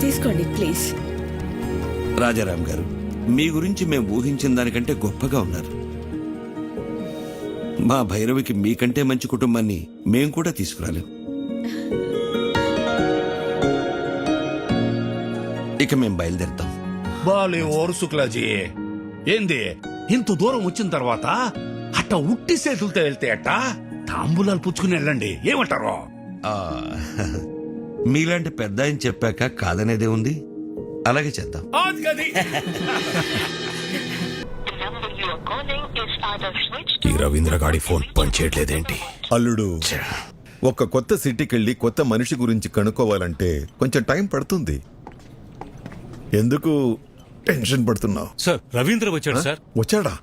తీసుకోండి ప్లీజ్. రాజారాం గారు మీ గురించి మేము ఊహించిన దానికంటే గొప్పగా ఉన్నారు. మా భైరవికి మీకంటే మంచి కుటుంబాన్ని మేం కూడా తీసుకురాలేం. ఇక మేం బయలుదేరుతాం. బాలే ఓరు శుక్లాజీ. ఏంది? ఇంత దూరం వచ్చిన తర్వాత అట్ట ఉట్టి చేతులతో వెళ్తే అట్ట తాంబూలాలు పుచ్చుకుని వెళ్ళండి. ఏమంటారు? ఆ, మీలాంటి పెద్ద ఆయన చెప్పాక కాదనేదే ఉంది. అలాగే చేద్దాం. అది గది. The number you are calling is either switched ఈ రవీంద్ర గాడి ఫోన్ పనిచేయట్లేదేంటి? అల్లుడు. ఒక కొత్త సిటీకి వెళ్ళి కొత్త మనిషి గురించి కనుక్కోవాలంటే కొంచెం టైం పడుతుంది. ఎందుకు టెన్షన్ పడుతున్నావు? సార్ రవీంద్ర వచ్చాడు సార్. వచ్చాడా?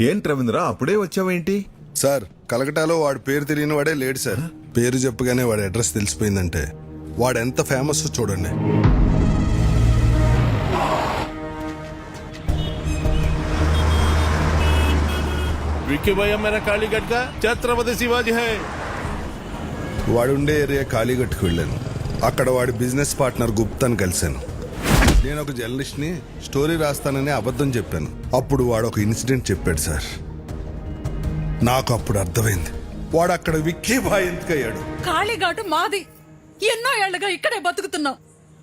ఏంటి రవీంద్ర అప్పుడే వచ్చావేంటి? సార్ కలకటాలో వాడి పేరు తెలియని వాడే లేడు సార్. పేరు చెప్పగానే వాడి అడ్రస్ తెలిసిపోయిందంటే వాడు ఎంత ఫేమస్ చూడండి. విక్కీ భయ్య మేరా కాళీగఢ్ కా ఛత్రపతి శివాజీ హై. వాడు ఉండే ఏరియా ఖాళీగట్టుకు వెళ్ళాను. అక్కడ వాడి బిజినెస్ పార్ట్నర్ గుప్తాని కలిశాను. నేను ఒక జర్నలిస్ట్ని స్టోరీ రాస్తానని అబద్ధం చెప్పాను. అప్పుడు వాడు ఒక ఇన్సిడెంట్ చెప్పాడు సార్. నాకు అప్పుడు అర్థమైంది. వాడు అక్కడ విక్కీ బాయ్ ఎందుకయ్యాడు? కాళీఘాటు మాది. ఎన్నో ఏళ్ళుగా ఇక్కడే బతుకుతున్నాం.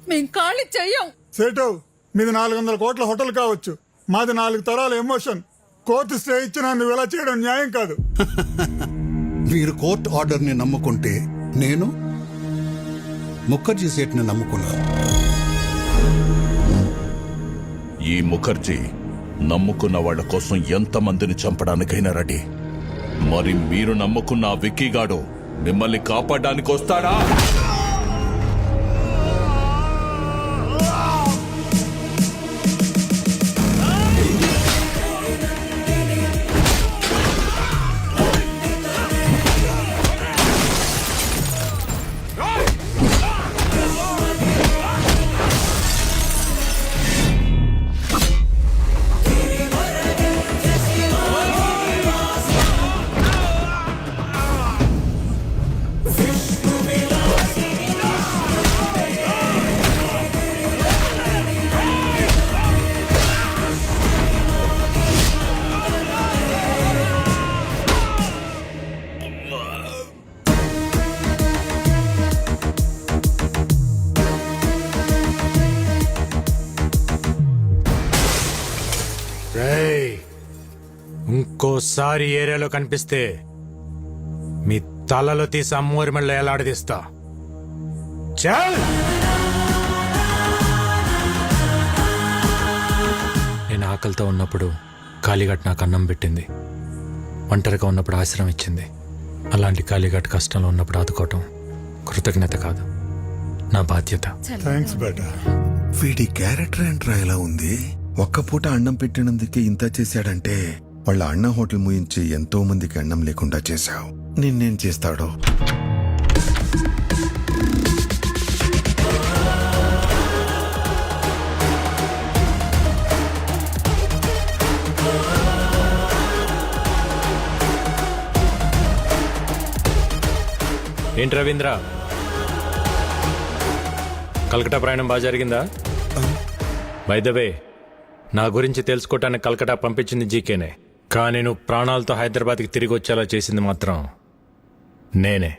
మేం ఖాళీ చెయ్యం. సేటు మీది నాలుగు వందల కోట్ల హోటల్ కావచ్చు. మాది నాలుగు తరాల ఎమోషన్. కోర్టు స్టే ఇచ్చినా నువ్వు ఇలా చేయడం న్యాయం కాదు. మీరు కోర్ట్ ఆర్డర్ని నమ్ముకుంటే నేను ముఖర్జీ సేట్ని నమ్ముకున్నాను ఈ ముఖర్జీ నమ్ముకున్న వాళ్ళ కోసం ఎంతమందిని చంపడానికైనా రెడీ. మరి మీరు నమ్ముకున్న ఆ విక్కీగాడు మిమ్మల్ని కాపాడడానికి వస్తాడా? ఇంకోసారి ఏరియాలో కనిపిస్తే మీ తలలో తీసి అమ్మోరి మళ్ళీ ఎలాడదీస్తా చల్! నేను ఆకలితో ఉన్నప్పుడు కాళీఘట్ నాకు అన్నం పెట్టింది. ఒంటరిగా ఉన్నప్పుడు ఆశ్రమం ఇచ్చింది. అలాంటి కాళీఘట్ కష్టంలో ఉన్నప్పుడు ఆదుకోవటం కృతజ్ఞత కాదు. నా బాధ్యత. థ్యాంక్స్ బేటా. వీడి క్యారెక్టర్ ఏంట్రా ఎలా ఉంది? ఒక్క పూట అన్నం పెట్టినందుకే ఇంత చేశాడంటే వాళ్ళ అన్న హోటల్ ముయించి ఎంతో మందికి అన్నం లేకుండా చేశావు. నిన్నేం చేస్తాడో? ఏంటి రవీంద్ర? కలకటా ప్రయాణం బాగా జరిగిందా? వైదవే నా గురించి తెలుసుకోవటానికి కలకటా పంపించింది జీకేనే. కానీ నువ్వు ప్రాణాలతో హైదరాబాద్కి తిరిగి వచ్చేలా చేసింది మాత్రం నేనే.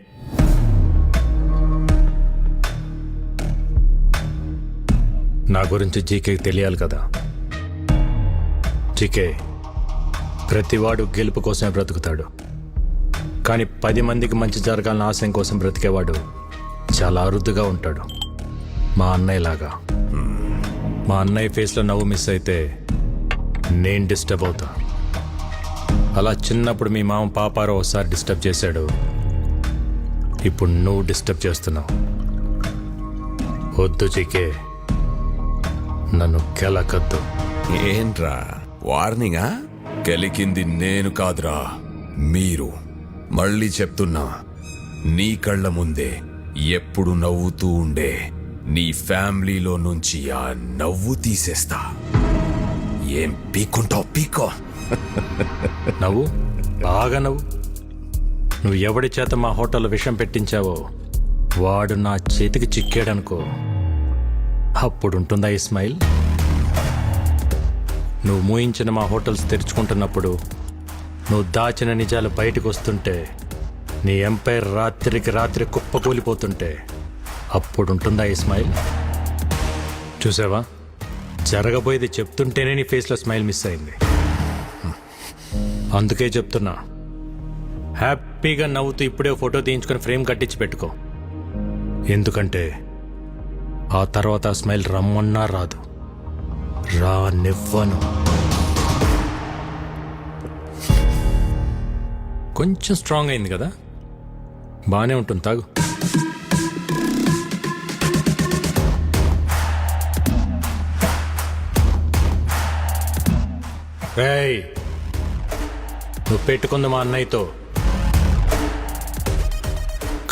నా గురించి జీకేకి తెలియాలి కదా. జీకే ప్రతివాడు గెలుపు కోసమే బ్రతుకుతాడు. కానీ పది మందికి మంచి జరగాలని ఆశయం కోసం బ్రతికేవాడు చాలా అరుదుగా ఉంటాడు. మా అన్నయ్యలాగా. మా అన్నయ్య ఫేస్లో నవ్వు మిస్ అయితే నేను డిస్టర్బ్ అవుతా. అలా చిన్నప్పుడు మీ మామ పాపారో ఒకసారి డిస్టర్బ్ చేశాడు. ఇప్పుడు నువ్వు డిస్టర్బ్ చేస్తున్నావు. వద్దు చికే నన్ను కెలకద్దు. ఏంట్రా? వార్నింగా? గెలికింది నేను కాదురా. మీరు. మళ్ళీ చెప్తున్నా. నీ కళ్ళ ముందే ఎప్పుడు నవ్వుతూ ఉండే. నీ ఫ్యామిలీలో నుంచి ఆ నవ్వు తీసేస్తా. ఏం పీక్కుంటావు? పీకో నవ్వు? బాగా నవ్వు. నువ్వు ఎవడి చేత మా హోటల్లో విషం పెట్టించావో వాడు నా చేతికి చిక్కాడనుకో. అప్పుడుంటుందా ఈ స్మైల్? నువ్వు మూయించిన మా హోటల్స్ తెరుచుకుంటున్నప్పుడు నువ్వు దాచిన నిజాలు బయటకు వస్తుంటే నీ ఎంపైర్ రాత్రికి రాత్రి కుప్పకూలిపోతుంటే అప్పుడుంటుందా ఈ స్మైల్? చూసావా? జరగబోయేది చెప్తుంటేనే నీ ఫేస్లో స్మైల్ మిస్ అయింది. అందుకే చెప్తున్నా. హ్యాపీగా నవ్వుతూ ఇప్పుడే ఫోటో తీయించుకొని ఫ్రేమ్ కట్టించి పెట్టుకో. ఎందుకంటే ఆ తర్వాత ఆ స్మైల్ రమ్మన్నా రాదు. రానివ్వను కొంచెం స్ట్రాంగ్ అయింది కదా? బాగానే ఉంటుంది తాగు. రేయ్ నువ్వు పెట్టుకుంది మా అన్నయ్యతో.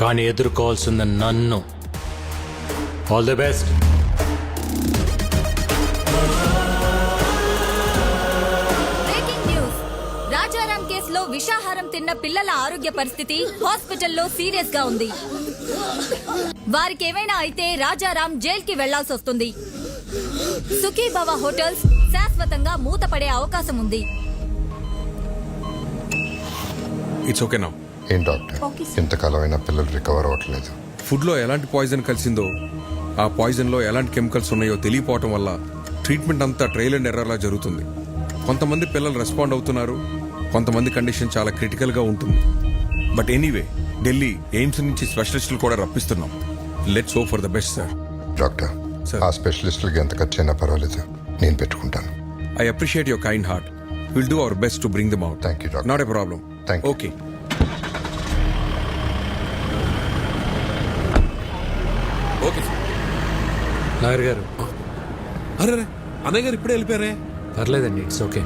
కానీ ఎదుర్కోవాల్సింది నన్ను. ఆల్ ది బెస్ట్ రాజారాం కేసులో విషాహారం తిన్న పిల్లల ఆరోగ్య పరిస్థితి హాస్పిటల్లో సీరియస్గా ఉంది. వారికి ఏమైనా అయితే రాజారాం జైల్కి వెళ్ళాల్సి వస్తుంది. సుఖీభవ హోటల్స్ శాశ్వతంగా మూతపడే అవకాశం ఉంది. ఇట్స్ ఓకే నా ఏం డాక్టర్? ఇంతకాలం అయినా పిల్లలు రికవర్ అవ్వట్లేదు. ఫుడ్లో ఎలాంటి పాయిజన్ కలిసిందో ఆ పాయిజన్లో ఎలాంటి కెమికల్స్ ఉన్నాయో తెలియపోవటం వల్ల ట్రీట్మెంట్ అంతా ట్రయల్ అండ్ ఎర్రర్లా జరుగుతుంది. కొంతమంది పిల్లలు రెస్పాండ్ అవుతున్నారు కొంతమంది కండిషన్ చాలా క్రిటికల్గా ఉంటుంది. బట్ ఎనీవే ఢిల్లీ ఎయిమ్స్ నుంచి స్పెషలిస్టులు కూడా రప్పిస్తున్నాం. Let's hope for the best sir doctor Sir. ఆ స్పెషలిస్టులకి ఎంత ఖర్చు అయినా పర్వాలేదు నేను పెట్టుకుంటాను. I appreciate your kind heart will do our best to bring them out Thank you, doctor. Not a problem Thank you. Okay okay Nagar గారు. అరే అన్నయ్య గారు ఇప్పుడే వెళ్ళిపోయారే? పర్లేదండి ఇట్స్ ఓకే.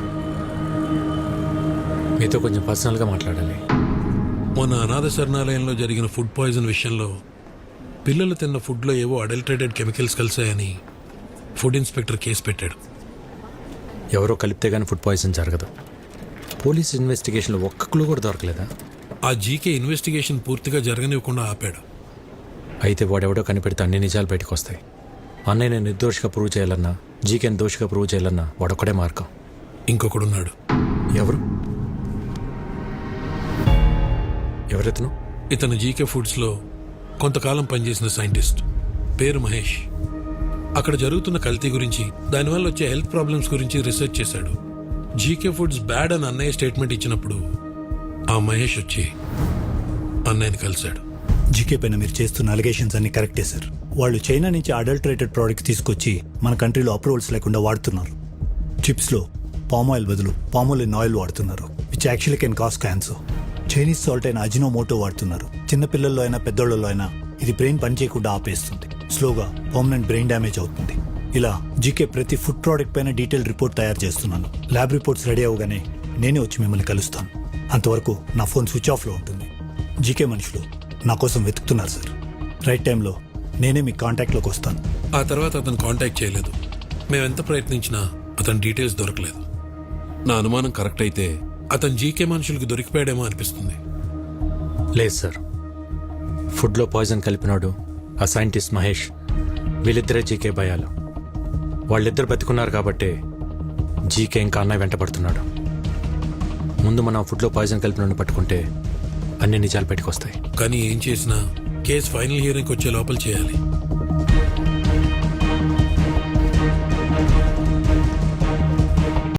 మీతో కొంచెం పర్సనల్గా మాట్లాడాలి. మొన్న అనాథ శరణాలయంలో జరిగిన ఫుడ్ పాయిజన్ విషయంలో పిల్లలు తిన్న ఫుడ్లో ఏవో అడల్టరేటెడ్ కెమికల్స్ కలిసాయని ఫుడ్ ఇన్స్పెక్టర్ కేసు పెట్టాడు. ఎవరో కలిపితే కానీ ఫుడ్ పాయిజన్ జరగదు. పోలీస్ ఇన్వెస్టిగేషన్లో ఒక్క క్లూ కూడా దొరకలేదా? ఆ జీకే ఇన్వెస్టిగేషన్ పూర్తిగా జరగనివ్వకుండా ఆపాడు. అయితే వాడెవడో కనిపెడితే అన్ని నిజాలు బయటకు వస్తాయి అన్నయ్య నేను నిర్దోషిగా ప్రూవ్ చేయాలన్నా జీకేని దోషిగా ప్రూవ్ చేయాలన్నా వాడొక్కడే మార్గం. ఇంకొకడున్నాడు. ఎవరు? ఎవరెతను? ఇతను జీకే ఫుడ్స్లో కొంతకాలం పనిచేసిన సైంటిస్ట్. పేరు మహేష్. అక్కడ జరుగుతున్న కల్తీ గురించి దానివల్ల వచ్చే హెల్త్ ప్రాబ్లమ్స్ గురించి రీసెర్చ్ చేశాడు. జీకే ఫుడ్స్ బ్యాడ్ అని అన్నయ్య స్టేట్మెంట్ ఇచ్చినప్పుడు ఆ మహేష్ వచ్చి అన్నయ్యని కలిశాడు. జీకే పైన మీరు చేస్తున్న అలిగేషన్స్ అన్ని కరెక్టే సార్ వాళ్ళు చైనా నుంచి అడల్టరేటెడ్ ప్రోడక్ట్స్ తీసుకొచ్చి మన కంట్రీలో అప్రూవల్స్ లేకుండా వాడుతున్నారు. చిప్స్లో పామ్ ఆయిల్ బదులు పామోలిన్ ఆయిల్ వాడుతున్నారు which actually can cause cancer Chinese salt అయిన అజినోమోటో వాడుతున్నారు. చిన్నపిల్లల్లో అయినా పెద్దోళ్ళలో అయినా ఇది బ్రెయిన్ పనిచేయకుండా ఆపేస్తుంది. స్లోగా పర్మనెంట్ బ్రెయిన్ డ్యామేజ్ అవుతుంది. ఇలా జీకే ప్రతి ఫుడ్ ప్రోడక్ట్ పైన డీటెయిల్ రిపోర్ట్ తయారు చేస్తున్నాను. ల్యాబ్ రిపోర్ట్స్ రెడీ అవగానే నేనే వచ్చి మిమ్మల్ని కలుస్తాను. అంతవరకు నా ఫోన్ స్విచ్ ఆఫ్లో ఉంటుంది. జీకే మనుషులు నా కోసం వెతుకుతున్నారు సార్. రైట్ టైంలో నేనే మీ కాంటాక్ట్లోకి వస్తాను. ఆ తర్వాత అతను కాంటాక్ట్ చేయలేదు. మేమెంత ప్రయత్నించినా అతని డీటెయిల్స్ దొరకలేదు. నా అనుమానం కరెక్ట్ అయితే అతను జీకే మనుషులకు దొరికిపోయాడేమో అనిపిస్తుంది. లేదు సార్. ఫుడ్లో పాయిజన్ కలిపినాడు ఆ సైంటిస్ట్ మహేష్. వీళ్ళిద్దరే జీకే భయాలు. వాళ్ళిద్దరు బతుకున్నారు కాబట్టి జీకే ఇంకా అన్నయ్య వెంటపడుతున్నాడు ముందు మనం ఫుడ్లో పాయిజన్ కలిపిన పట్టుకుంటే అన్ని నిజాలు బయటకు వస్తాయి. కానీ ఏం చేసినా కేసు ఫైనల్ హియరింగ్కి వచ్చే లోపల చేయాలి.